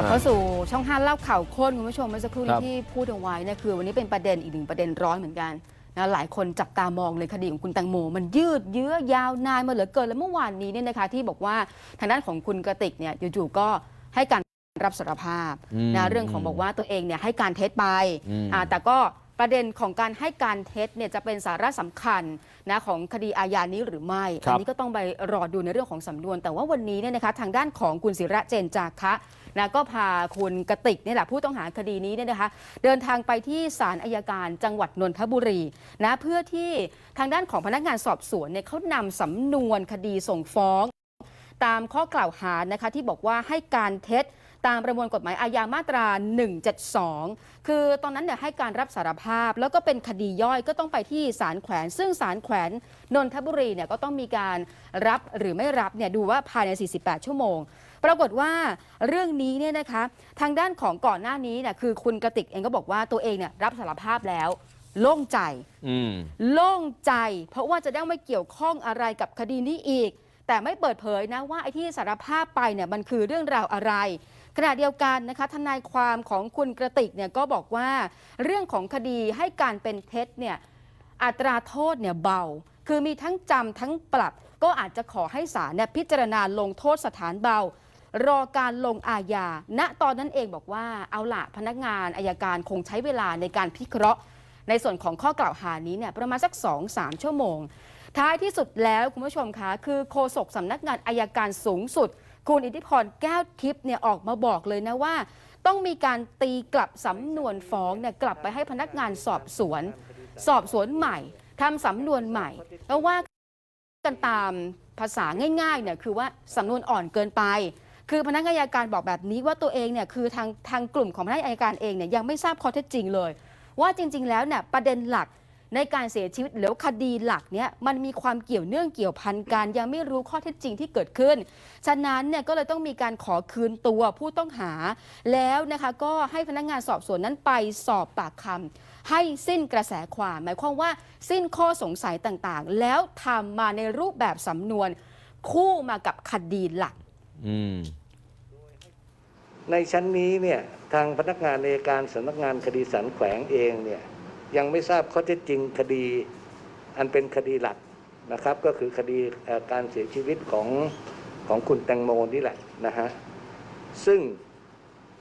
ลับเข้าสู่ช่องห้าเล่าข่าวค้นคุณผู้ชมเมื่อสักครู่ครันี้บที่พูดเอาไว้เนี่ยคือวันนี้เป็นประเด็นอีกหนึ่งประเด็นร้อนเหมือนกันนะหลายคนจับตามองเลยคดีของคุณแตงโม มันยืดเยื้อยาวนานมาเหลือเกินแล้วเมื่อวานนี้เนี่ยนะคะ ที่บอกว่าทางด้านของคุณกระติกเนี่ยอยู่ๆก็ให้การรับสารภาพอืมนะเรื่องของบอกว่าตัวเองเนี่ยให้การเท็จไปอืมอ่าแต่ก็ประเด็นของการให้การเท็จเนี่ยจะเป็นสาระสำคัญนะของคดีอาญานี้หรือไม่ครับอันี้ก็ต้องไปรอดูในเรื่องของสำนวน แต่ว่าวันนี้เนี่ยนะคะทางด้านของคุณศิระเจนจาคะ นะก็พาคุณกติกนี่แหละผู้ต้องหาคดีนี้เนี่ยนะคะ เดินทางไปที่ศาลอายการจังหวัดนนทบุรีนะเพื่อที่ทางด้านของพนักงานสอบสวนเนี่ยเขานำสำนวนคดีส่งฟ้อง ตามข้อกล่าวหานะคะที่บอกว่าให้การเท็จตามประมวลกฎหมายอาญามาตรา 172 คือตอนนั้นเนี่ยให้การรับสารภาพ แล้วก็เป็นคดีย่อยก็ต้องไปที่ศาลแขวน ซึ่งศาลแขวนนนทบุรีเนี่ยก็ต้องมีการรับหรือไม่รับเนี่ยดูว่าภายใน 48 ชั่วโมง ปรากฏว่าเรื่องนี้เนี่ยนะคะทางด้านของก่อนหน้านี้เนี่ยคือคุณกระติกเองก็บอกว่าตัวเองเนี่ยรับสารภาพแล้วโล่งใจอืมโล่งใจ เพราะว่าจะได้ไม่เกี่ยวข้องอะไรกับคดีนี้อีก แต่ไม่เปิดเผยนะว่าไอ้ที่สารภาพไปเนี่ยมันคือเรื่องราวอะไรขณะเดียวกันนะคะทนายความของคุณกระติกเนี่ยก็บอกว่าเรื่องของคดีให้การเป็นเท็จเนี่ยอัตราโทษเนี่ยเบา คือมีทั้งจำทั้งปรับ ก็อาจจะขอให้ศาลเนี่ยพิจารณาลงโทษสถานเบา รอการลงอาญา ณ ตอนนั้นเองบอกว่าเอาละพนักงานอายการคงใช้เวลาในการพิเคราะห์ ในส่วนของข้อกล่าวหานี้เนี่ยประมาณสัก 2-3 ชั่วโมง ท้ายที่สุดแล้วคุณผู้ชมคะคือโฆษกสำนักงานอายการสูงสุด คุณอิทธิพรแก้วทิพย์เนี่ยออกมาบอกเลยนะว่า ต้องมีการตีกลับสำนวนฟ้องเนี่ยกลับไปให้พนักงานสอบสวน สอบสวนใหม่ทำสำนวนใหม่เพราะว่ากันตามภาษาง่ายๆเนี่ยคือว่าสำนวนอ่อนเกินไป คือพนักงานอายการบอกแบบนี้ว่าตัวเองเนี่ยคือทางทางกลุ่มของพนักงานอายการเองเนี่ยยังไม่ทราบข้อเท็จจริงเลย ว่าจริง ๆ แล้วเนี่ยประเด็นหลักในการเสียชีวิตหรือคดีหลักเนี่ยมันมีความเกี่ยวเนื่องเกี่ยวพันกันยังไม่รู้ข้อเท็จจริงที่เกิดขึ้น ฉะนั้นเนี่ยก็เลยต้องมีการขอคืนตัวผู้ต้องหา แล้วนะคะก็ให้พนักงานสอบสวนนั้นไปสอบปากคำให้สิ้นกระแสความ หมายความว่าสิ้นข้อสงสัยต่างๆ แล้วทำมาในรูปแบบสำนวนคู่มากับคดีหลัก อืม ในชั้นนี้เนี่ยทางพนักงานในการสำนักงานคดีสันแขวงเองเนี่ยยังไม่ทราบข้อเท็จจริงคดีอันเป็นคดีหลักนะครับ ก็คือคดีการเสียชีวิตของของคุณแตงโมนี่แหละนะฮะซึ่ง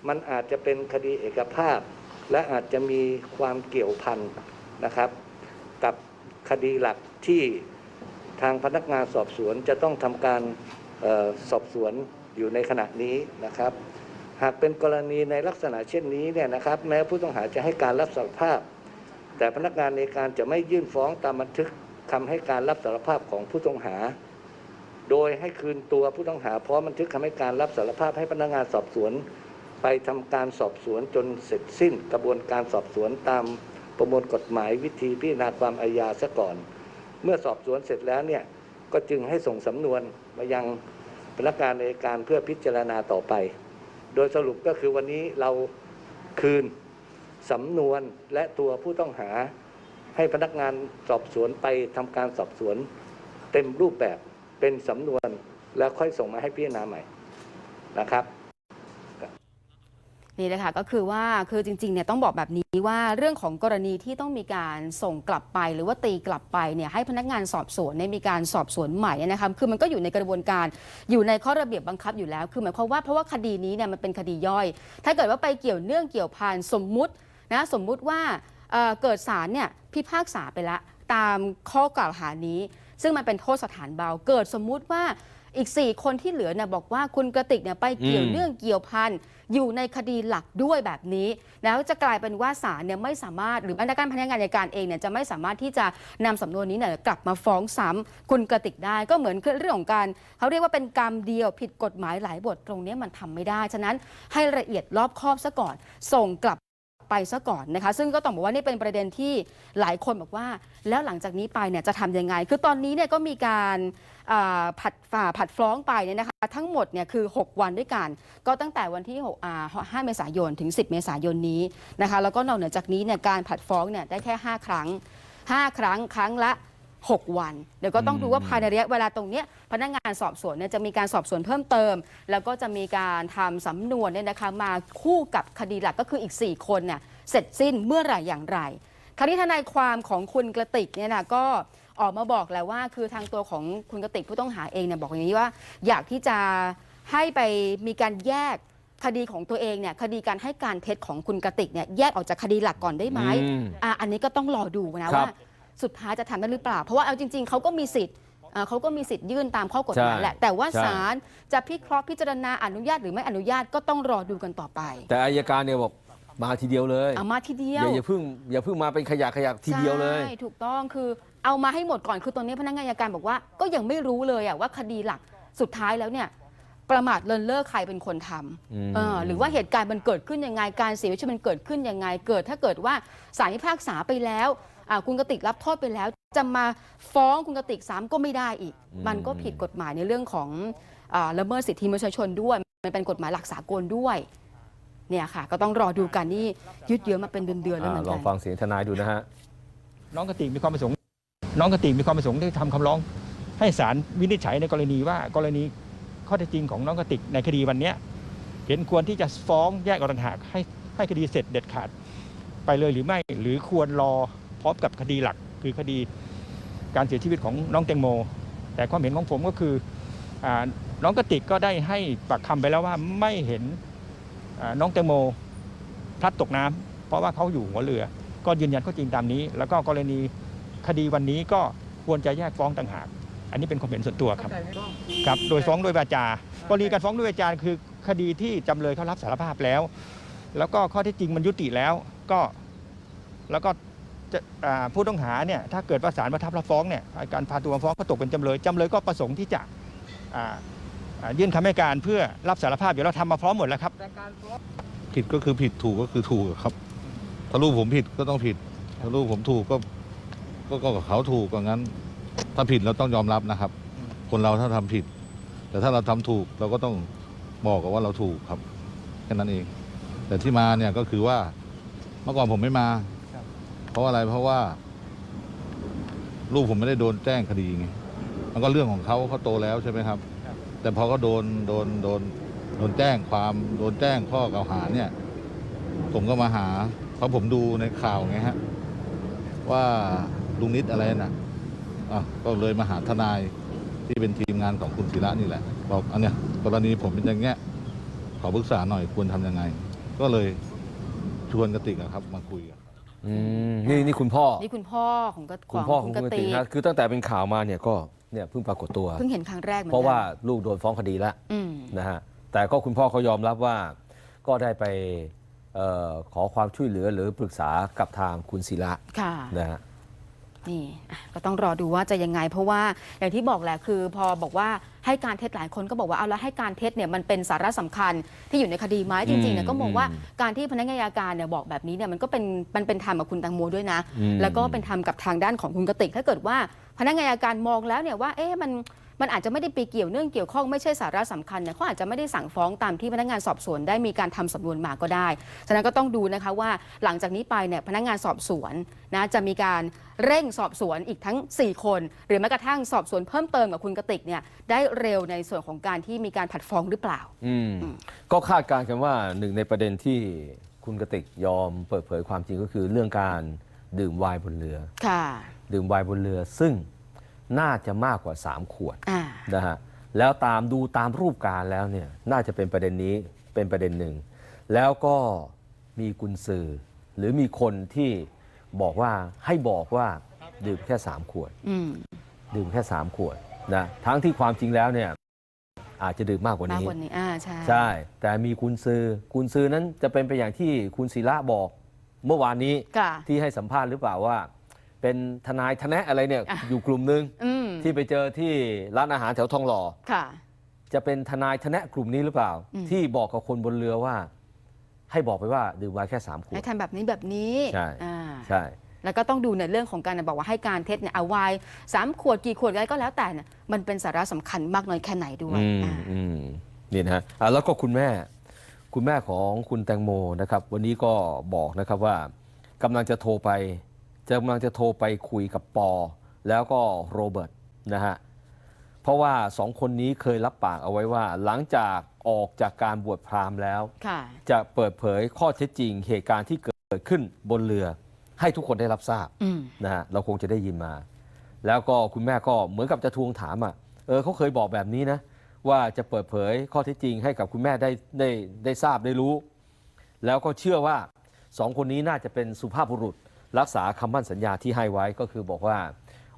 มันอาจจะเป็นคดีเอกภาพ และอาจจะมีความเกี่ยวพันนะครับ กับคดีหลักที่ทางพนักงานสอบสวนจะต้องทำการสอบสวนอยู่ในขณะนี้นะครับ หากเป็นกรณีในลักษณะเช่นนี้เนี่ยนะครับ แม้ผู้ต้องหาจะให้การรับสารภาพ แต่พนักงานในการจะไม่ยื่นฟ้องตามบันทึกคำให้การรับสารภาพของผู้ต้องหา โดยให้คืนตัวผู้ต้องหาพร้อมบันทึกคำให้การรับสารภาพให้พนักงานสอบสวน ไปทำการสอบสวนจนเสร็จสิ้น กระบวนการสอบสวนตามประมวลกฎหมายวิธีพิจารณาความอาญาซะก่อน เมื่อสอบสวนเสร็จแล้วเนี่ยก็จึงให้ส่งสำนวนมายังพนักงานในการเพื่อพิจารณาต่อไป โดยสรุปก็คือวันนี้เราคืนสำนวนและตัวผู้ต้องหา ให้พนักงานสอบสวนไปทำการสอบสวน เต็มรูปแบบเป็นสำนวนแล้วค่อยส่งมาให้พิจารณาใหม่นะครับนี่เลยค่ะก็คือว่าคือจริงๆเนี่ยต้องบอกแบบนี้ ว่าเรื่องของกรณีที่ต้องมีการส่งกลับไป หรือว่าตีกลับไปเนี่ยให้พนักงานสอบสวนเนี่ยมีการสอบสวนใหม่นะคะคือมันก็อยู่ในกระบวนการอยู่ในข้อระเบียบบังคับอยู่แล้ว คือหมายความว่าเพราะว่าคดีนี้เนี่ยมันเป็นคดีย่อย ถ้าเกิดว่าไปเกี่ยวเนื่องเกี่ยวพันสมมุตินะสมมุติว่าเเกิดศาลเนี่ยพิพากษาไปแล้วตามข้อกล่าวหานี้ ซึ่งมันเป็นโทษสถานเบาเกิดสมมุติว่า อีก 4 คนที่เหลือเนี่ยบอกว่าคุณกระติกเนี่ยไปเกี่ยวอืมเนื่องเกี่ยวพันอยู่ในคดีหลักด้วยแบบนี้ แล้วจะกลายเป็นว่าศาลเนี่ยไม่สามารถหรือพนักงานพนักงานในการเองเนี่ยจะไม่สามารถที่จะนำสำนวนนี้เนี่ยกลับมาฟ้องซ้ำคุณกระติกได้ก็เหมือนเรื่องของการเขาเรียกว่าเป็นกรรมเดียวผิดกฎหมายหลายบทตรงเนี้ยมันทำไม่ได้ ฉะนั้นให้ละเอียดรอบคอบซะก่อนส่งกลับ ไปซะก่อนนะคะ ซึ่งก็ต้องบอกว่านี่เป็นประเด็นที่หลายคนบอกว่า แล้วหลังจากนี้ไปเนี่ยจะทำยังไง คือตอนนี้เนี่ยก็มีการผัดฝ่าผัดฟ้องไปเนี่ยนะคะทั้งหมดเนี่ยคือ 6 วันด้วยกัน ก็ตั้งแต่วันที่6อ่า5เมษายนถึง 10 เมษายนนี้นะคะแล้วก็นอกเหนือจากนี้เนี่ยการผัดฟ้องเนี่ยได้แค่ 5 ครั้ง 5 ครั้งครั้งละ 6 วัน เดี๋ยวก็ต้องดูว่าภายในระยะเวลาตรงเนี้ยพนักงานสอบสวนเนี่ยจะมีการสอบสวนเพิ่มเติม แล้วก็จะมีการทำสำนวนเนี่ยนะคะมาคู่กับคดีหลักก็คืออีก 4 คนเนี่ยเสร็จสิ้นเมื่อไหร่อย่างไร คราวนี้ทนายความของคุณกระติกเนี่ยนะก็ออกมาบอกแล้วว่าคือทางตัวของคุณกระติกผู้ต้องหาเองเนี่ยบอกอย่างนี้ว่า อยากที่จะให้ไปมีการแยกคดีของตัวเองเนี่ยคดีการให้การเท็จของคุณกระติกเนี่ยแยกออกจากคดีหลักก่อนได้ไหมอืม อะอันนี้ก็ต้องรอดูนะครับ ว่า สุดท้ายจะทำได้หรือเปล่า เพราะว่าเอาจริง ๆเขาก็มีสิทธิ์เอ่อเขาก็มีสิทธิ์ยื่นตามข้อกฎหมายใช่แหละ แต่ว่าใช่ศาลจะพิเคราะห์พิจารณาอนุญาตหรือไม่อนุญาตก็ต้องรอดูกันต่อไป แต่อายการเนี่ยบอกมาทีเดียวเลยเอามาทีเดีอยวย่าอย่าเพิ่งอย่าเพิ่งมาเป็นขยะขยะทีเดียวเลยใช่ถูกต้องคือเอามาให้หมดก่อนคือตอนนี้พนักงานอัยการบอกว่าก็ยังไม่รู้เลยอะว่าคดีหลักสุดท้ายแล้วเนี่ยประมาทเลินเล่อใครเป็นคนทอืมำเออหรือว่าเหตุการณ์มันเกิดขึ้นยังไงการเสียชีวิตมันเกิดขึ้นยังไงเกิด ถ้าเกิดว่าศาลพิพากษาไปแล้วอ่า คุณกติกรับโทษไปแล้ว จะมาฟ้องคุณกติกซ้ำก็ไม่ได้อีก มันก็ผิดกฎหมายในเรื่องของอาละเมิดสิทธิมนุษยชนด้วย มันเป็นกฎหมายหลักสากลด้วยเนี่ยค่ะ ก็ต้องรอดูกันนี่ยืดเยื้อมาเป็นเดือนๆแล้วเหมือนลกัองนฟังเสียงทนายดูนะฮะน้องกติกมีความประสงค์ น้องกติกมีความประสงค์ที่ทำคำร้อง ให้ศาลวินิจฉัยในกรณีว่ากรณีข้อเท็จจริงของน้องกติกในคดีวันเนี้ยเห็นควรที่จะฟ้องแยกออกต่างหากให้ให้คดีเสร็จเด็ดขาดไปเลยหรือไม่ หรือควรรอ พร้อมกับคดีหลักคือคดีการเสียชีวิตของน้องแตงโม แต่ความเห็นของผมก็คืออาน้องกติกก็ได้ให้ปากคำไปแล้วว่าไม่เห็นอ่าน้องแตงโมพลัดตกน้ำเพราะว่าเขาอยู่หัวเรือ ก็ยืนยันข้อจริงตามนี้ แล้วก็กรณีคดีวันนี้ก็ควรจะแยกฟ้องต่างหาก อันนี้เป็นความเห็นส่วนตัวครับครับโดยฟ้องโดยวาจากรณีการฟ้องด้วยวาจาคือคดีที่จำเลยเขารับสารภาพแล้ว แล้วก็ข้อเท็จจริงมันยุติแล้วก็แล้วก็จะอ่า ผู้ต้องหาเนี่ยถ้าเกิดว่าศาลประทับรับฟ้องเนี่ยการพาตัวมาฟ้องก็ตกเป็นจำเลยจำเลยก็ประสงค์ที่จะอ่าอ่ายื่นคำให้การเพื่อรับสารภาพเดี๋ยวเราทำมาพร้อมหมดแล้วครับผิดก็คือผิดถูกก็คือถูกอะครับ ถ้าลูกผมผิดก็ต้องผิด ถ้าลูกผมถูกก็ก็ก็กับเขาถูกก็งั้น ถ้าผิดเราต้องยอมรับนะครับ คนเราถ้าทำผิด แต่ถ้าเราทำถูกเราก็ต้องบอกกับว่าเราถูกครับแค่นั้นเอง แต่ที่มาเนี่ยก็คือว่าเมื่อก่อนผมไม่มาครับ เพราะอะไรเพราะว่า ลูกผมไม่ได้โดนแจ้งคดีไงมันก็เรื่องของเขาเขาโตแล้วใช่ไหมครับ แต่พอเขาโดนโดนโดนโดนแจ้งความโดนแจ้งข้อกล่าวหาเนี่ย ผมก็มาหา เพราะผมดูในข่าวไงฮะ ว่าลุงนิดอะไรน่ะอะก็เลยมาหาทนายที่เป็นทีมงานของคุณศิระนี่แหละบอกอันเนี้ยกรณีผมเป็นอย่างเงี้ยขอปรึกษาหน่อยควรทำยังไง ก็เลยชวนกติกอะครับ มาคุยกัน อืมนี่นี่คุณพ่อ นี่คุณพ่อของกระคุณพ่อของกคุณกระติติกกนะคือตั้งแต่เป็นข่าวมาเนี่ยก็เนี่ยเพิ่งปรากฏตัว เพิ่งเห็นครั้งแรกเหมือนเพกันราะว่าลูกโดนฟ้องคดีแล้วอืมนะฮะแต่ก็คุณพ่อเขายอมรับว่า ก็ได้ไปเออขอความช่วยเหลือหรือปรึกษากับทางคุณศิระค่ะ นะฮะ นี่อะก็ต้องรอดูว่าจะยังไง เพราะว่าอย่างที่บอกแหละคือพอบอกว่าให้การเท็จหลายคนก็บอกว่าเอาแล้วให้การเท็จเนี่ยมันเป็นสาระสำคัญที่อยู่ในคดีไหมจริงๆเนี่ยก็มองว่าอืมการที่พนักงานอัยการเนี่ยบอกแบบนี้เนี่ยมันก็เป็นมันเป็นธรรมกับคุณแตังโมด้วยนะอืมแล้วก็เป็นธรรมกับทางด้านของคุณกติกถ้าเกิดว่าพนักงานอัยการมองแล้วเนี่ยว่าเอ๊ะมัน มันอาจจะไม่ได้ไปเกี่ยวเนื่องเกี่ยวข้องไม่ใช่สาระสำคัญเนี่ยเขาอาจจะไม่ได้สั่งฟ้องตามที่พนักงานสอบสวนได้มีการทำสำนวนมาก็ได้ ฉะนั้นก็ต้องดูนะคะว่าหลังจากนี้ไปเนี่ยพนักงานสอบสวนนะจะมีการเร่งสอบสวนอีกทั้ง 4 คน หรือแม้กระทั่งสอบสวนเพิ่มเติมกับคุณกติกเนี่ยได้เร็วในส่วนของการที่มีการผัดฟ้องหรือเปล่าอืมอืมก็คาดการณ์กันว่าหนึ่งในประเด็นที่คุณกติกยอมเปิดเผยความจริงก็คือเรื่องการดื่มไวน์บนเรือ ค่ะ ดื่มไวน์บนเรือซึ่ง น่าจะมากกว่า 3 ขวดอ่านะฮะแล้วตามดูตามรูปการแล้วเนี่ยน่าจะเป็นประเด็นนี้เป็นประเด็นหนึ่ง แล้วก็มีกุญสือ หรือมีคนที่บอกว่าให้บอกว่าดื่มแค่ 3 ขวดอืมดื่มแค่ 3 ขวดนะทั้งที่ความจริงแล้วเนี่ยอาจจะดื่มมากกว่ามากนี้กว่านี้อ่าใช่ใช่ แต่มีกุญซือกุญซือนั้นจะเป็นไปอย่างที่คุณศิระบอกเมื่อวานนี้ค่ะที่ให้สัมภาษณ์หรือเปล่าว่า เป็นทนายทนะอะไรเนี่ยอะอยู่กลุ่มหนึ่งอืมที่ไปเจอที่ร้านอาหารแถวทองหล่อค่ะจะเป็นทนายทนะกลุ่มนี้หรือเปล่าอืมที่บอกกับคนบนเรือว่า ให้บอกไปว่าดื่มไวน์แค่สามขวให้ดทำแบบนี้แบบนี้ใช่อ่าใช่แล้วก็ต้องดูในเรื่องของการบอกว่าให้การเท็จเนี่ยเอาไว้สามขวดกี่ขวดอะไรก็แล้วแต่เนี่ยมันเป็นสาระสำคัญมากน้อยแค่ไหนด้วยอืมอ่าอืมนี่นะฮะอะแล้วก็คุณแม่ คุณแม่ของคุณแตงโมนะครับ วันนี้ก็บอกนะครับว่ากำลังจะโทรไป จะกำลังจะโทรไปคุยกับปอ แล้วก็โรเบิร์ตนะฮะ เพราะว่าสองคนนี้เคยรับปากเอาไว้ว่า หลังจากออกจากการบวชพราหมณ์แล้ว ค่ะจะเปิดเผยข้อเท็จจริงเหตุการณ์ที่เกิดขึ้นบนเรือ ให้ทุกคนได้รับทราบอืมนะฮะเราคงจะได้ยินมา แล้วก็คุณแม่ก็เหมือนกับจะทวงถามอะเออเขาเคยบอกแบบนี้นะ ว่าจะเปิดเผยข้อเท็จจริงให้กับคุณแม่ได้ได้ได้ทราบได้รู้ แล้วก็เชื่อว่าสองคนนี้น่าจะเป็นสุภาพบุรุษ รักษาคำมั่นสัญญาที่ให้ไว้ก็คือบอกว่า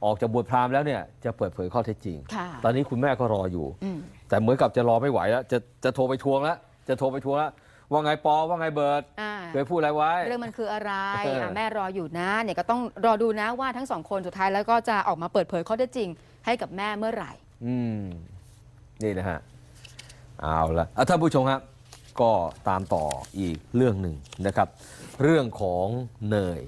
ออกจากบวชพราหมณ์แล้วเนี่ยจะเปิดเผยข้อเท็จจริงค่ะตอนนี้คุณแม่ก็รออยู่อืมแต่เหมือนกับจะรอไม่ไหวแล้วจะจะโทรไปทวงแล้ว จะโทรไปทวงแล้ว ว่าไงปอว่าไงเบิร์ตอ่าเคยพูดอะไรไว้ เรื่องมันคืออะไรเอออะแม่รออยู่นะเนี่ยก็ต้องรอดูนะว่าทั้งสองคนสุดท้ายแล้วก็จะออกมาเปิดเผยข้อเท็จจริง ให้กับแม่เมื่อไหร่ อืมนี่นะฮะเอาละอะท่านผู้ชมครับก็ตามต่ออีกเรื่องหนึ่งนะครับ เรื่องของเนย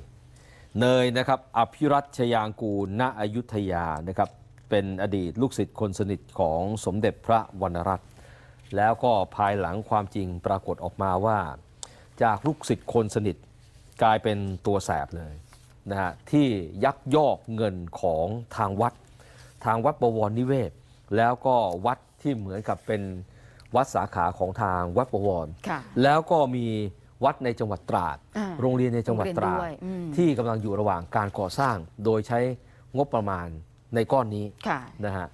เนยนะครับอภิรัตชยางกูลณอยุธยานะครับเป็นอดีตลูกศิษย์คนสนิทของสมเด็จพระวรรณรัตน์แล้วก็ภายหลังความจริงปรากฏออกมาว่า จากลูกศิษย์คนสนิทกลายเป็นตัวแสบเลยนะฮะที่ยักยอกเงินของทางวัด ทางวัดบวรนิเวศ แล้วก็วัดที่เหมือนกับเป็นวัดสาขาของทางวัดบวรค่ะแล้วก็มี วัดในจังหวัดตราดอ่าโรงเรียนในจังหวัดตราดโรงเรียนด้วยอืมที่กำลังอยู่ระหว่างการก่อสร้าง โดยใช้งบประมาณในก้อนนี้ค่ะนะฮะ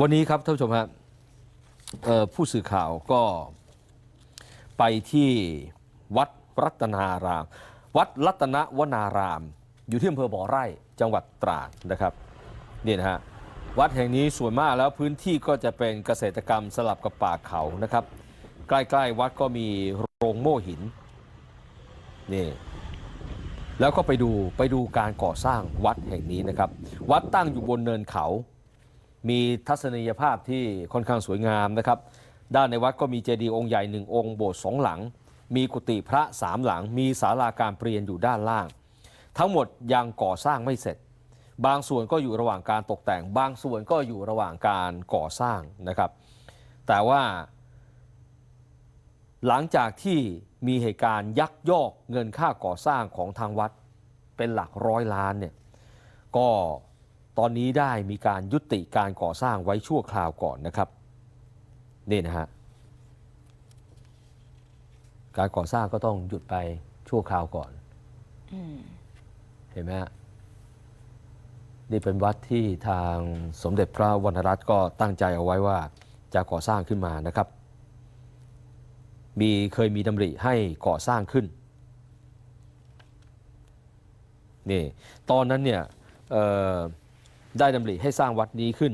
วันนี้ครับท่านผู้ชมครับเอ่อผู้สื่อข่าวก็ไปที่วัดรัตนาราม วัดรัตนวนาราม อยู่ที่อำเภอบ่อไร่จังหวัดตราดนะครับนี่นะฮะวัดแห่งนี้ส่วนมากแล้วพื้นที่ก็จะเป็นเกษตรกรรมสลับกับป่าเขานะครับ ใกล้ๆวัดก็มีโรงโม่หิน นี่แล้วก็ไปดูไปดูการก่อสร้างวัดแห่งนี้นะครับ วัดตั้งอยู่บนเนินเขา มีทัศนียภาพที่ค่อนข้างสวยงามนะครับ ด้านในวัดก็มีเจดีย์องค์ใหญ่หนึ่งองค์โบสถ์สองหลัง มีกุฏิพระสามหลัง มีศาลาการเปลี่ยนอยู่ด้านล่าง ทั้งหมดยังก่อสร้างไม่เสร็จ บางส่วนก็อยู่ระหว่างการตกแต่ง บางส่วนก็อยู่ระหว่างการก่อสร้างนะครับ แต่ว่า หลังจากที่มีเหตุการณ์ยักยอกเงินค่าก่อสร้างของทางวัดเป็นหลักร้อยล้านเนี่ยก็ตอนนี้ได้มีการยุติการก่อสร้างไว้ชั่วคราวก่อนนะครับนี่นะฮะการก่อสร้างก็ต้องหยุดไปชั่วคราวก่อนอเห็นไหมฮะนี่เป็นวัดที่ทางสมเด็จพระวรรณรัตน์ก็ตั้งใจเอาไว้ว่าจะก่อสร้างขึ้นมานะครับ มีเคยมีดำริให้ก่อสร้างขึ้นนี่ตอนนั้นเนี่ยได้ดำริให้สร้างวัดนี้ขึ้น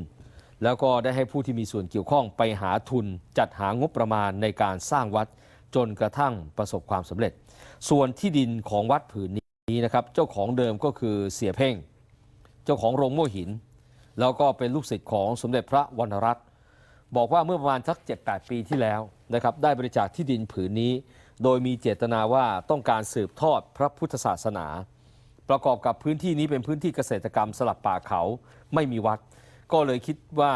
แล้วก็ได้ให้ผู้ที่มีส่วนเกี่ยวข้องไปหาทุนจัดหางบประมาณในการสร้างวัดจนกระทั่งประสบความสำเร็จ ส่วนที่ดินของวัดผืนนี้นะครับเจ้าของเดิมก็คือเสียเพ่ง เจ้าของโรงโม่หิน แล้วก็เป็นลูกศิษย์ของสมเด็จพระวรรณรัตน์บอกว่าเมื่อประมาณสัก 7-8 ปีที่แล้ว นะครับได้บริจาคที่ดินผืนนี้ โดยมีเจตนาว่าต้องการสืบทอดพระพุทธศาสนา ประกอบกับพื้นที่นี้เป็นพื้นที่เกษตรกรรมสลับป่าเขาไม่มีวัด ก็เลยคิดว่า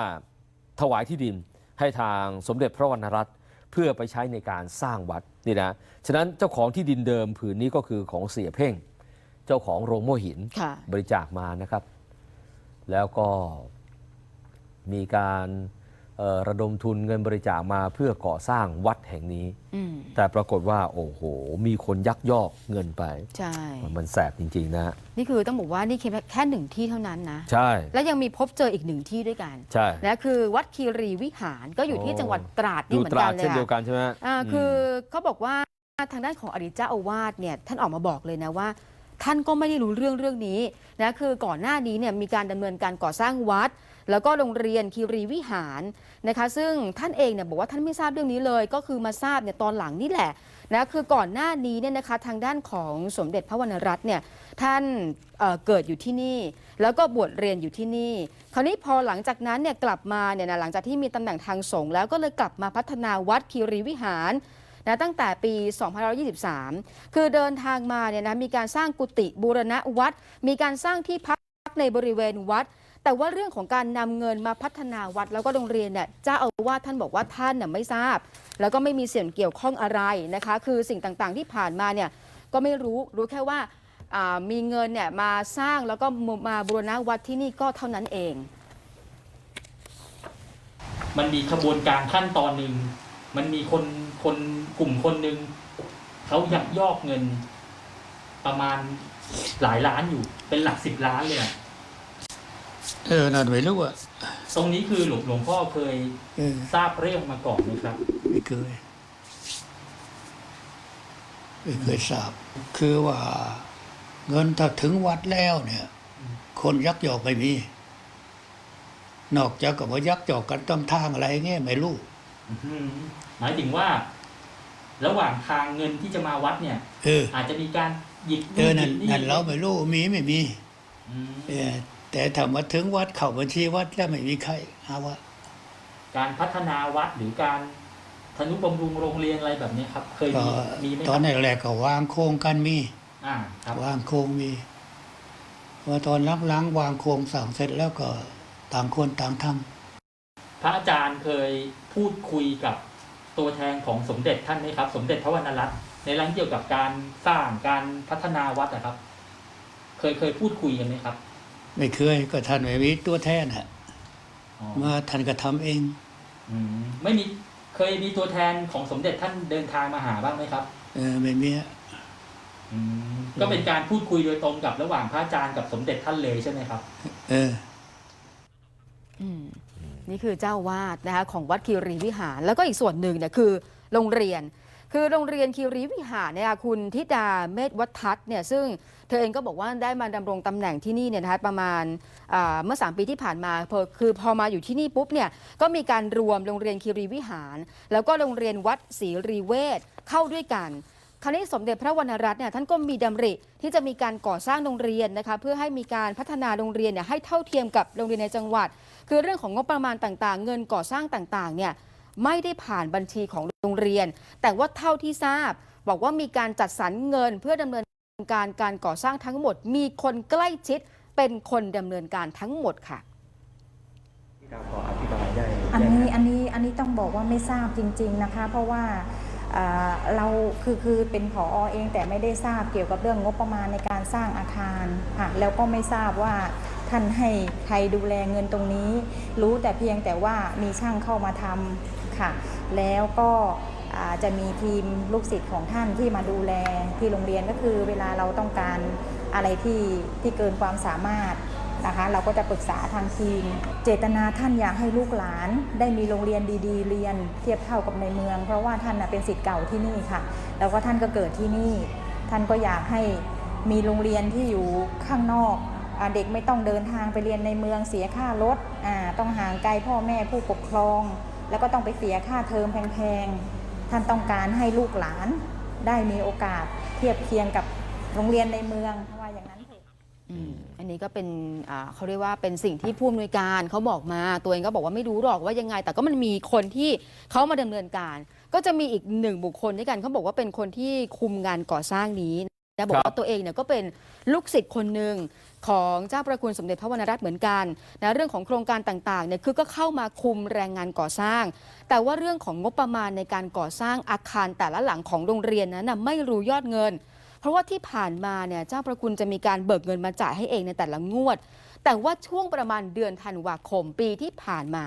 ถวายที่ดินให้ทางสมเด็จพระวรรณรัตน์เพื่อไปใช้ในการสร้างวัดนี่นะฉะนั้นเจ้าของที่ดินเดิมผืนนี้ก็คือของเสียเพ่ง เจ้าของโรงโม่หินค่ะบริจาคมานะครับ แล้วก็มีการเอ่อ ระดมทุนเงินบริจาคมาเพื่อก่อสร้างวัดแห่งนี้อืมแต่ปรากฏว่า โอ้โห มีคนยักยอกเงินไป ใช่ มันแสบจริง ๆ นะ นี่คือต้องบอกว่านี่แค่แค่หนึ่งที่เท่านั้นนะ ใช่ แล้วยังมีพบเจออีกหนึ่งที่ด้วยกัน ใช่นะคือวัดคีรีวิหารก็อยู่ที่โอ้จังหวัดตราดอนี่ยู่เหมือตนรากัดนเลยเช่นเดียวอะกันใช่ไหมอ่าคือเขาบอกว่าทางด้านของอดีตเจ้าอาวาสเนี่ยท่านออกมาบอกเลยนะว่าท่านก็ไม่ได้รู้เรื่องเรื่องนี้นะคือก่อนหน้านี้เนี่ยมีการดำเนินการก่อสร้างวัด แล้วก็โรงเรียนคีรีวิหารนะคะ ซึ่งท่านเองเนี่ยบอกว่าท่านไม่ทราบเรื่องนี้เลย ก็คือมาทราบเนี่ยตอนหลังนี่แหละนะคือก่อนหน้านี้เนี่ยนะคะทางด้านของสมเด็จพระวรรณรัตน์เนี่ยท่านเเกิดอยู่ที่นี่ แล้วก็บวชเรียนอยู่ที่นี่ คราวนี้พอหลังจากนั้นเนี่ยกลับมาเนี่ยนะหลังจากที่มีตำแหน่งทางสงฆ์แล้วก็เลยกลับมาพัฒนาวัดคีรีวิหารนะตั้งแต่ปี 2523 คือเดินทางมาเนี่ยนะมีการสร้างกุฏิบูรณะวัด มีการสร้างที่พักในบริเวณวัด แต่ว่าเรื่องของการนำเงินมาพัฒนาวัดแล้วก็โรงเรียนเนี่ยเจ้าอาวาสท่านบอกว่าท่านน่ะไม่ทราบ แล้วก็ไม่มีส่วนเกี่ยวข้องอะไรนะคะ คือสิ่งต่างๆที่ผ่านมาเนี่ยก็ไม่รู้รู้แค่ว่าอ่ามีเงินเนี่ยมาสร้างแล้วก็มาบูรณะวัดที่นี่ก็เท่านั้นเอง มันมีขบวนการขั้นตอนหนึ่งมันมีคนคนกลุ่มคนหนึ่งเขายักยอกเงินประมาณหลายล้านอยู่เป็นหลักสิบล้านเลยอะ เออนั่นไม่รู้อะตรงนี้คือหลวงหลวงพ่อเคยเออทราบเรื่องมาก่อนไหมครับ ไม่เคยไม่เคยทราบ คือว่าเงินถ้าถึงวัดแล้วเนี่ย คนยักยอกไม่มี นอกจากกับว่ายักยอกกันตามทางอะไรเงี้ยไม่รู้ อืมหมายถึงว่า ระหว่างทางเงินที่จะมาวัดเนี่ย เออ อาจจะมีการหยิบเออนั่นหยิบนั่นเราไม่รู้มีไม่มีอืมเออ แต่ถ้ามาถึงวัดเข้าบัญชีวัดแล้วไม่มีใครหาว่า การพัฒนาวัดหรือการทนุบำรุงโรงเรียนอะไรแบบนี้ครับ เคยก็มีมีไหมตคอนรับแรกๆก็วางโครงกันมีอ่าครับวางโครงมีว่าตอนหล้างๆวางโครงสั่งเสร็จแล้วก็ต่างคนต่างทำพระอาจารย์เคยพูดคุยกับตัวแทนของสมเด็จท่านไหมครับ สมเด็จพระวรรณรัตน์ในเรื่องเกี่ยวกับการสร้างการพัฒนาวัดนะครับ เคยเคยพูดคุยกันไหมครับ ไม่เคยก็ท่านไม่มีตัวแทนฮะอ๋อมาท่านก็ทำเองอืมไม่มีเคยมีตัวแทนของสมเด็จท่านเดินทางมาหาบ้างไหมครับ เออไม่มีฮะอืมก็เป็นการพูดคุยโดยตรงกับระหว่างพระอาจารย์กับสมเด็จท่านเลยใช่ไหมครับ เอออืมนี่คือเจ้าวาดนะคะของวัดคีรีวิหาร แล้วก็อีกส่วนหนึ่งเนี่ยคือ โรงเรียน คือโรงเรียนคีรีวิหารเนี่ยคุณทิดาเมธวัฒน์เนี่ยซึ่งเธอเองก็บอกว่าได้มาดำรงตำแหน่งที่นี่เนี่ยนะคะประมาณเมื่อ 3 ปีที่ผ่านมาคือพอมาอยู่ที่นี่ปุ๊บเนี่ยก็มีการรวมโรงเรียนคีรีวิหาร แล้วก็โรงเรียนวัดศรีรีเวชเข้าด้วยกันคราวนี้สมเด็จพระวรรณรัตน์เนี่ยท่านก็มีดำริที่จะมีการก่อสร้างโรงเรียนนะคะเพื่อให้มีการพัฒนาโรงเรียนเนี่ยให้เท่าเทียมกับโรงเรียนในจังหวัด คือเรื่องของงบประมาณต่างๆ เงินก่อสร้างต่างๆเนี่ย ไม่ได้ผ่านบัญชีของโรงเรียน แต่ว่าเท่าที่ทราบ บอกว่ามีการจัดสรรเงินเพื่อดำเนินการการก่อสร้างทั้งหมด มีคนใกล้ชิดเป็นคนดำเนินการทั้งหมดค่ะอันนี้อันนี้อันนี้ต้องบอกว่าไม่ทราบจริง ๆนะคะ เพราะว่าเอ่อเราคือคือเป็นผอเองแต่ไม่ได้ทราบเกี่ยวกับเรื่องงบประมาณในการสร้างอาคารค่ะแล้วก็ไม่ทราบว่าท่านให้ใครดูแลเงินตรงนี้ รู้แต่เพียงแต่ว่ามีช่างเข้ามาทำ ค่ะ แล้วก็จะมีทีมลูกศิษย์ของท่านที่มาดูแลที่โรงเรียนก็คือเวลาเราต้องการอะไรที่ที่เกินความสามารถนะคะเราก็จะปรึกษาทางทีม เจตนาท่านอยากให้ลูกหลาน ได้มีโรงเรียนดีๆ เรียนเทียบเท่ากับในเมือง เพราะว่าท่านเป็นศิษย์เก่าที่นี่ค่ะ แล้วก็ท่านก็เกิดที่นี่ ท่านก็อยากให้มีโรงเรียนที่อยู่ข้างนอกอเด็กไม่ต้องเดินทางไปเรียนในเมืองเสียค่ารถต้องห่างไกลพ่อแม่ผู้ปกครอง แล้วก็ต้องไปเสียค่าเทอมแพงๆ ท่านต้องการให้ลูกหลานได้มีโอกาสเทียบเคียงกับโรงเรียนในเมืองว่าอย่างนั้นเองอันนี้ก็เป็นเขาเรียกว่าเป็นสิ่งที่ผู้อำนวยการเขาบอกมาตัวเองก็บอกว่าไม่รู้หรอกว่ายังไง แต่ก็มันมีคนที่เขามาดำเนินการ ก็จะมีอีกหนึ่งบุคคลด้วยกันเขาบอกว่าเป็นคนที่คุมงานก่อสร้างนี้นะบอกว่าตัวเองเนี่ยก็เป็นลูกศิษย์คนหนึ่ง ของเจ้าประคุณสมเด็จพระวรรณรัตน์เหมือนกันนะเรื่องของโครงการต่างๆเนี่ยคือก็เข้ามาคุมแรงงานก่อสร้าง แต่ว่าเรื่องของงบประมาณในการก่อสร้างอาคารแต่ละหลังของโรงเรียนนั้นนะไม่รู้ยอดเงิน เพราะว่าที่ผ่านมาเนี่ยเจ้าประคุณจะมีการเบิกเงินมาจ่ายให้เองในแต่ละงวด แต่ว่าช่วงประมาณเดือนธันวาคมปีที่ผ่านมา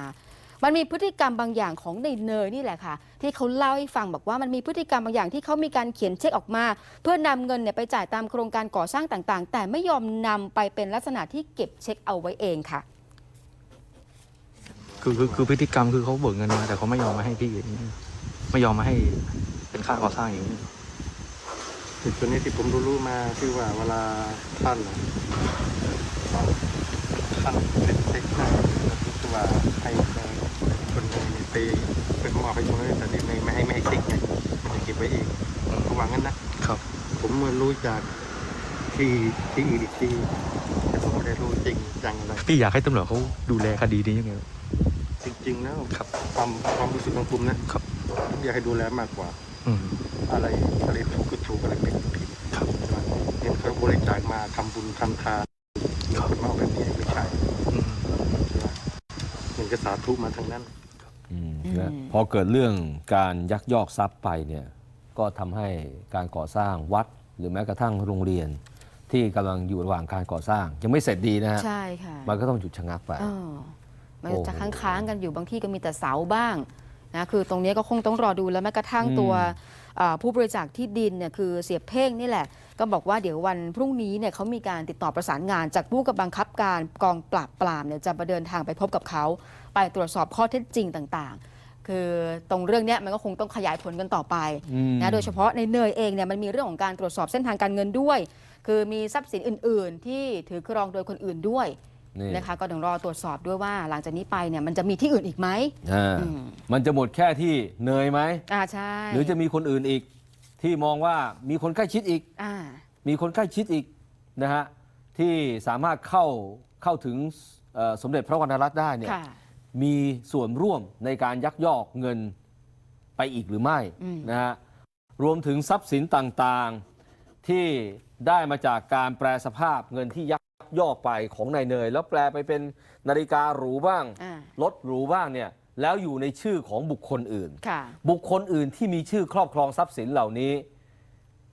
มันมีพฤติกรรมบางอย่างของในเนยนี่แหละค่ะ ที่เขาเล่าให้ฟังบอกว่ามันมีพฤติกรรมบางอย่างที่เขามีการเขียนเช็คออกมา เพื่อนำเงินเนี่ยไปจ่ายตามโครงการก่อสร้างต่างๆ แต่ไม่ยอมนำไปเป็นลักษณะที่เก็บเช็คเอาไว้เองค่ะ คือคือคือพฤติกรรมคือเขาเบิกเงินมาแต่เขาไม่ยอมมาให้พี่ไม่ยอมมาให้เป็นค่าก่อสร้างอย่างนี้จุดตัวนี้ที่ผมรู้ๆมาคือว่าเวลาท่านน่ะท่านเป็นเซ็กนะคือว่าให้ คนหนึงเนี่ยไปเป็นมอบให้คนนึงแต่นี่ไม่ไม่ให้ไม่ให้เซ็กไงมันจะเก็บไว้เองเขาว่างั้นนะครับ ผมเมื่อรู้จากที่ที่อีกทีแต่ผมไม่ได้รู้จริงจังอะไรพี่อยากให้ตำรวจเขาดูแลคดีนี้ยังไงจริงๆแล้วครับความความรู้สึกของผมนะครับผมอยากให้ดูแลมากกว่าอืมอะไรอะไรถูกก็ถูกอะไรผิดก็ผิดครับใช่ไหมเห็นเขาบริจาคมาทำบุญทำทานครับมาเอาแบบนี้ไม่ใช่อืมใช่ไหมเงินก็สาธุมาทั้งนั้นอืมอืม นะพอเกิดเรื่องการยักยอกทรัพย์ไปเนี่ยก็ทำให้การก่อสร้างวัด หรือแม้กระทั่งโรงเรียน ที่กำลังอยู่ระหว่างการก่อสร้าง ยังไม่เสร็จดีนะฮะใช่ค่ะมันก็ต้องหยุดชะงักไป เออมันโอ้โหจะค้างๆกันอยู่บางที่ก็มีแต่เสาบ้างนะคือตรงนี้ก็คงต้องรอดูแล้วแม้กระทั่งอืมตัวเอ่อ ผู้บริจาคที่ดินเนี่ยคือเสียเพ่งนี่แหละ ก็บอกว่าเดี๋ยววันพรุ่งนี้เนี่ยเขามีการติดต่อประสานงานจากผู้กับบังคับการกองปราบปรามเนี่ยจะมาเดินทางไปพบกับเขา ไปตรวจสอบข้อเท็จจริงต่างๆ คือตรงเรื่องเนี้ยมันก็คงต้องขยายผลกันต่อไปอืมนะโดยเฉพาะในเนยเองเนี่ยมันมีเรื่องของการตรวจสอบเส้นทางการเงินด้วย คือมีทรัพย์สินอื่น ๆ ที่ถือครองโดยคนอื่นด้วย นี่ นะคะก็ต้องรอตรวจสอบด้วยว่าหลังจากนี้ไปเนี่ยมันจะมีที่อื่นอีกไหม อ่าอืม มันจะหมดแค่ที่เนยไหม อ่าใช่หรือจะมีคนอื่นอีก ที่มองว่ามีคนใกล้ชิดอีก อ่า มีคนใกล้ชิดอีกนะฮะที่สามารถเข้าเข้าถึงเอ่อสมเด็จพระวรรณรัตน์ได้เนี่ยค่ะ มีส่วนร่วมในการยักยอกเงินไปอีกหรือไม่อืม นะฮะรวมถึงทรัพย์สินต่างๆที่ได้มาจากการแปลสภาพเงินที่ยัก ยอกไปของนายเนย แล้วแปลไปเป็นนาฬิกาหรูบ้างอ่ารถหรูบ้างเนี่ยแล้วอยู่ในชื่อของบุคคลอื่น ค่ะ บุคคลอื่นที่มีชื่อครอบครองทรัพย์สินเหล่านี้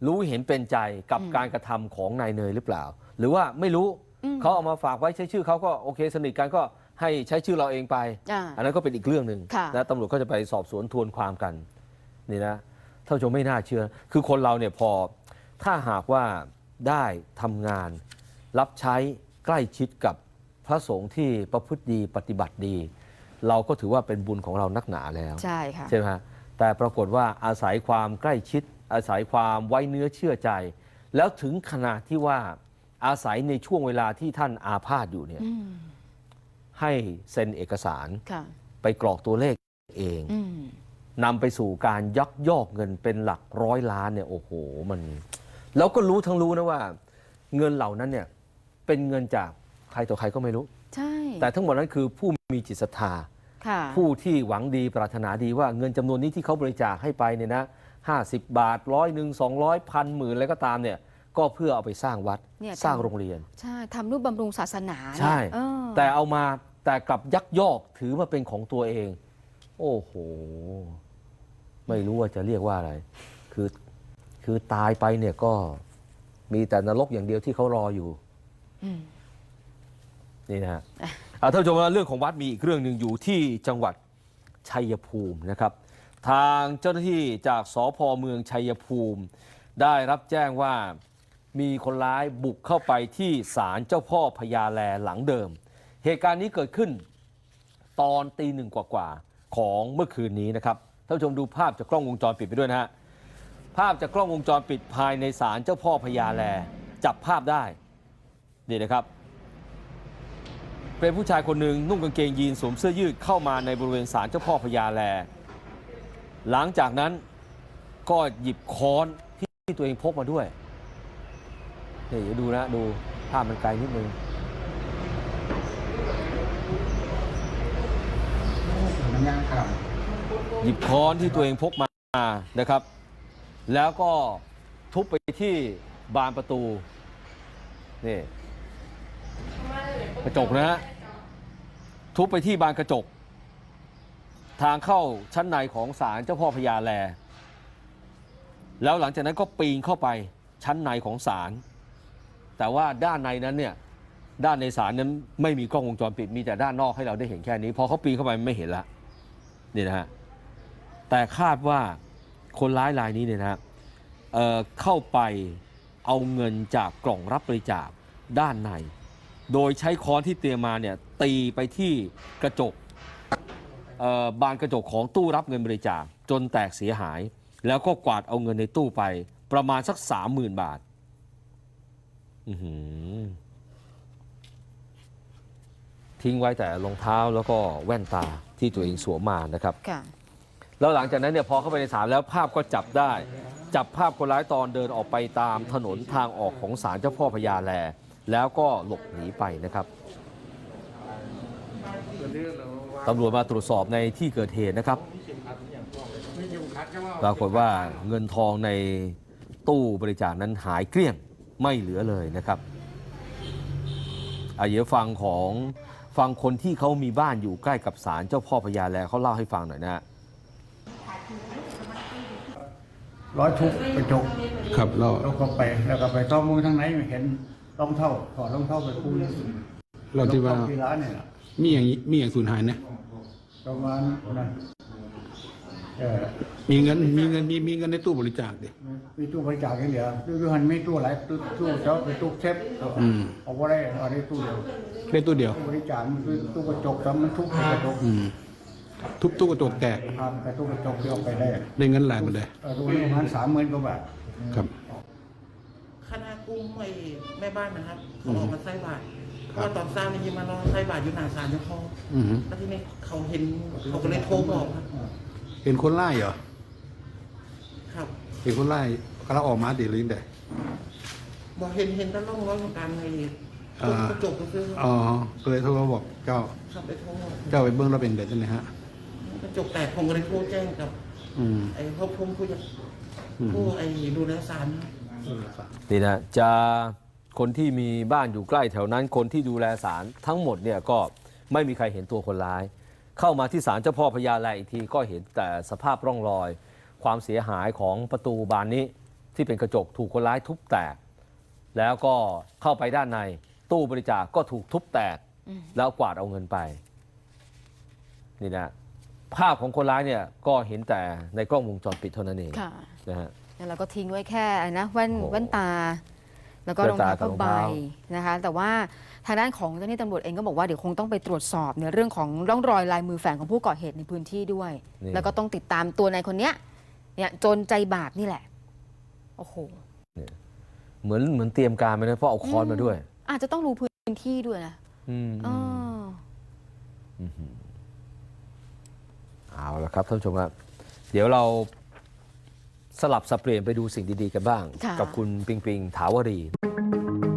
รู้เห็นเป็นใจกับอืมการกระทำของนายเนยหรือเปล่า หรือว่าไม่รู้อืมเขาเอามาฝากไว้ใช้ชื่อเขาก็โอเคสนิทกันก็ให้ใช้ชื่อเราเองไป อ่า อันนั้นก็เป็นอีกเรื่องหนึ่งค่ะนะตำรวจก็จะไปสอบสวนทวนความกันนี่นะท่านผู้ชมไม่น่าเชื่อ คือคนเราเนี่ยพอถ้าหากว่าได้ทำงาน รับใช้ใกล้ชิดกับพระสงฆ์ที่ประพฤติดีปฏิบัติดี เราก็ถือว่าเป็นบุญของเรานักหนาแล้ว ใช่ค่ะ ใช่ไหมฮะแต่ปรากฏว่าอาศัยความใกล้ชิด อาศัยความไว้เนื้อเชื่อใจ แล้วถึงขนาดที่ว่าอาศัยในช่วงเวลาที่ท่านอาพาธอยู่เนี่ยอืมให้เซ็นเอกสารค่ะไปกรอกตัวเลขเองอืมนำไปสู่การยักยอกเงินเป็นหลักร้อยล้านเนี่ยโอ้โหมัน แล้วก็รู้ทั้งรู้นะว่า เงินเหล่านั้นเนี่ย เป็นเงินจากใครต่อใครก็ไม่รู้ ใช่แต่ทั้งหมดนั้นคือผู้มีจิตศรัทธา ค่ะผู้ที่หวังดีปรารถนาดีว่าเงินจำนวนนี้ที่เขาบริจาคให้ไปเนี่ยนะห้าสิบบาทร้อยหนึ่งสองร้อยพันหมื่นอะไรก็ตามเนี่ยก็เพื่อเอาไปสร้างวัดเนี่ยสร้างทำโรงเรียน ใช่ทำรูปบำรุงศาสนาเนี่ยใช่ เออแต่เอามาแต่กลับยักยอกถือมาเป็นของตัวเอง โอ้โห ไม่รู้ว่าจะเรียกว่าอะไร คือคือตายไปเนี่ยก็มีแต่นรกอย่างเดียวที่เขารออยู่อืม นี่นะฮะอ่าท่านผู้ชมว่าเรื่องของวัดมีอีกเรื่องหนึ่งอยู่ที่จังหวัดชัยภูมินะครับ ทางเจ้าหน้าที่จากสพเมืองชัยภูมิ ได้รับแจ้งว่ามีคนร้ายบุกเข้าไปที่ศาลเจ้าพ่อพญาแลหลังเดิม เหตุการณ์นี้เกิดขึ้นตอนตีหนึ่งกว่าๆของเมื่อคืนนี้นะครับท่านผู้ชมดูภาพจากกล้องวงจรปิดไปด้วยนะฮะภาพจากกล้องวงจรปิดภายในศาลเจ้าพ่อพญาแลจับภาพได้ นี่นะครับ เป็นผู้ชายคนหนึ่งนุ่งกางเกงยีนสวมเสื้อยืดเข้ามาในบริเวณศาลเจ้าพ่อพญาแล หลังจากนั้นก็หยิบค้อนที่ตัวเองพกมาด้วยนี่เดี๋ยวดูนะดูภาพมันไกลนิดนึงหยิบค้อนที่ตัวเองพกมานะครับ แล้วก็ทุบไปที่บานประตูนี่ กระจกนะฮะทุบไปที่บานกระจก ทางเข้าชั้นในของศาลเจ้าพ่อพญาแล แล้วหลังจากนั้นก็ปีนเข้าไปชั้นในของศาลแต่ว่าด้านในนั้นเนี่ยด้านในศาลนั้นไม่มีกล้องวงจรปิดมีแต่ด้านนอกให้เราได้เห็นแค่นี้ พอเขาปีนเข้าไปไม่เห็นละนี่นะฮะแต่คาดว่าคนร้ายรายนี้เนี่ยนะฮะเเข้าไปเอาเงินจากกล่องรับบริจาคด้านใน โดยใช้ค้อนที่เตรียมมาเนี่ยตีไปที่กระจกเอ่อบานกระจกของตู้รับเงินบริจาคจนแตกเสียหาย แล้วก็กวาดเอาเงินในตู้ไปประมาณสักสามหมื่นบาท อื้อหือทิ้งไว้แต่รองเท้าแล้วก็แว่นตาที่ตัวเองสวมมานะครับ ค่ะ แล้วหลังจากนั้นเนี่ยพอเข้าไปในศาลแล้วภาพก็จับได้ จับภาพคนร้ายตอนเดินออกไปตามถนนทางออกของศาลเจ้าพ่อพญาแล แล้วก็หลบหนีไปนะครับตำรวจมาตรวจสอบในที่เกิดเหตุนะครับปรากฏว่าเงินทองในตู้บริจาคนั้นหายเกลี้ยงไม่เหลือเลยนะครับอาเดี๋ยวฟังของฟังคนที่เขามีบ้านอยู่ใกล้กับศาลเจ้าพ่อพญาแลเขาเล่าให้ฟังหน่อยนะฮะร้อยทุบกระจกครับเราแล้วก็ไปแล้วก็ไปซ่อมมือทางไหนไม่เห็น รองเท้าถอดรองเท้าไปคู่นึงเราที่ว่าที่ร้านเนี่ยมีอย่างมีอย่างสูญหายนะ ประมาณนั้นเออมีเงินมีเงินมีมีเงินในตู้บริจาคดิ มีตู้บริจาคอย่างเดียวตู้ยูหันมีตู้หลายตู้ตู้เจ้าเป็นตู้เซฟอืม เอาไว้ได้เอาได้ตู้เดียวได้ตู้เดียว ตู้บริจาคมันคือตู้กระจกซ้ำมันทุบกระจกอืม ทุบตู้กระจกแตกทำแต่ตู้กระจกที่เอาไปได้ได้เงินหลายหมดเลยเออตู้นี้ประมาณสามหมื่นกว่าบาท ครับคณะ กุ้งไอ้แม่บ้านนะครับเขาออกมาใส่บาตรเพราะว่าตอนเช้านี่ยิมมารอใส่บาตรอยู่หน้าศาลเจ้าพ่ออือฮึแล้วทีนี้เขาเห็นเขาก็เลยโทรบอกครับเป็นคนไล่เหรอครับเป็นคนไล่กำลังออกมาติหรือยังไงบอกเห็นเห็นแตร่องรอยของการไอ้อ่า กระจกก็คืออ๋อก็เลยโทรมาบอกเจ้าขับไปโทรเจ้าไปเบิ้งเราเป็นเด็ดนะฮะ กระจกแตกผมก็เลยโทรแจ้งกับอืม ไอ้พ่อพรหมผู้จัดอืม ผู้ไอ้ดูแลศาล นี่นะจะคนที่มีบ้านอยู่ใกล้แถวนั้น คนที่ดูแลศาลทั้งหมดเนี่ยก็ไม่มีใครเห็นตัวคนร้าย เข้ามาที่ศาลเจ้าพ่อพญาแลอีกทีก็เห็นแต่สภาพร่องรอย ความเสียหายของประตูบานนี้ที่เป็นกระจกถูกคนร้ายทุบแตก แล้วก็เข้าไปด้านในตู้บริจาคก็ถูกทุบแตก แล้วกวาดเอาเงินไปนี่นะภาพของคนร้ายเนี่ยก็เห็นแต่ในกล้องวงจรปิดเท่านั้นเองค่ะ นะฮะ แล้วเราก็ทิ้งไว้แค่อะไรนะแว่นโอ้แว่นตา แล้วก็แว่รองนตาเท้ากับผ้ารองใบเท้นะคะ แต่ว่าทางด้านของเจ้าหน้าที่ตำรวจเองก็บอกว่าเดี๋ยวคงต้องไปตรวจสอบในเรื่องของร่องรอยลายมือแฝงของผู้ก่อเหตุในพื้นที่ด้วย นี่แล้วก็ต้องติดตามตัวนายคนเนี้ยเนี่ยจนใจบาปนี่แหละ โอ้โห เหมือนเหมือนเตรียมการไปนะเพราะเอาค้อนมาด้วย อาจจะต้องรู้พื้นที่ด้วยนะอืมอ๋ออืมเอาละครับท่านผู้ชมครับ เดี๋ยวเรา สลับสับเปลี่ยนไปดูสิ่งดีๆกันบ้างค่ะกับคุณปิงปิงถาวรีค